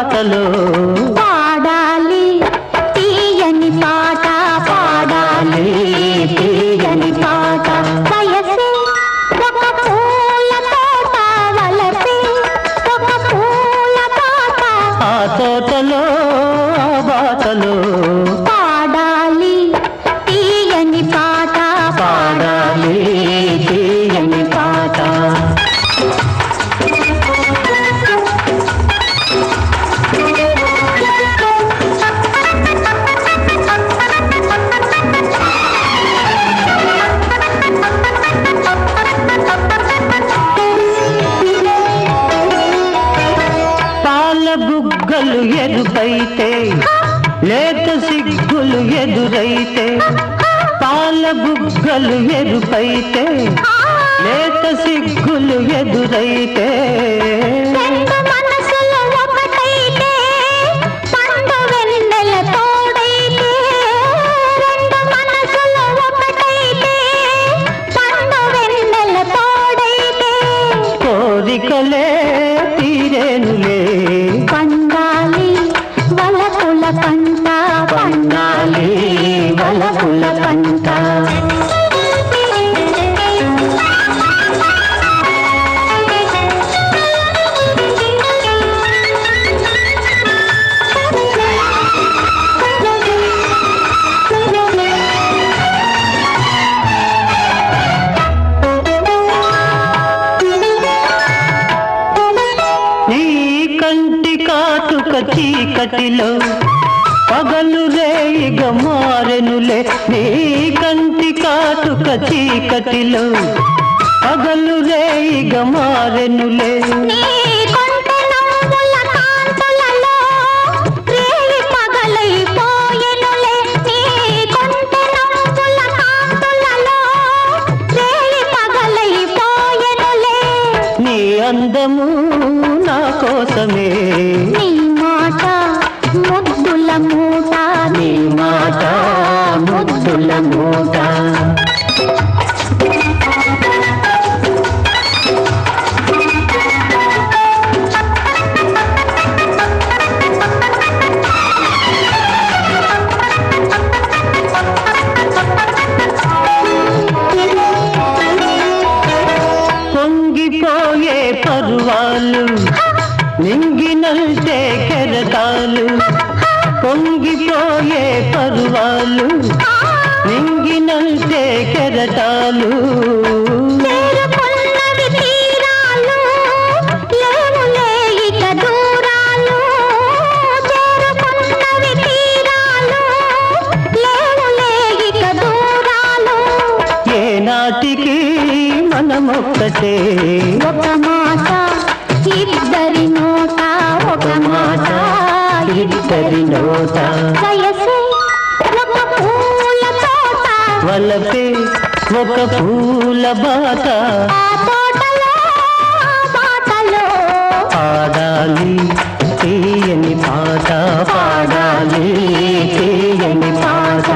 బాటలో పాడాలి తీయని పాట పాడాలి. తీయని పాట వయసే ఒక పూల తోట వలసే ఒక పూల తోట ఆ తోటలో బుగ్గలు ఎదురైతే పాల బుగ్గలు ఎరుపైతే లేత సిగ్గులు ఎదురైతే. చీకటిలో పగలు రేయిగ మారెనులే నీ కంటి కాటుక చీకటిలో పగలు రేయిగ మారెనులే. అందము నా కోసమే. నీ మాట ముద్దుల మూట నీ మాట ముద్దుల మూట నింగినంటే కెరటాలు పొంగిపోయే పరువాలు నింగినంటే కెరటాలు మనమొక్కటే. ఒక మాట ఇద్దరి నోట ఒక మాట ఇద్దరి నోట వలపే ఒక పూల బాట. పాడాలి తీయని పాట. పాడాలి తీయని పాట.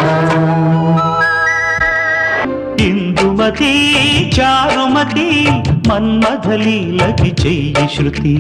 ఇందుమతి చారుమతి మన్మథలీలకి చెయ్యి శృతి.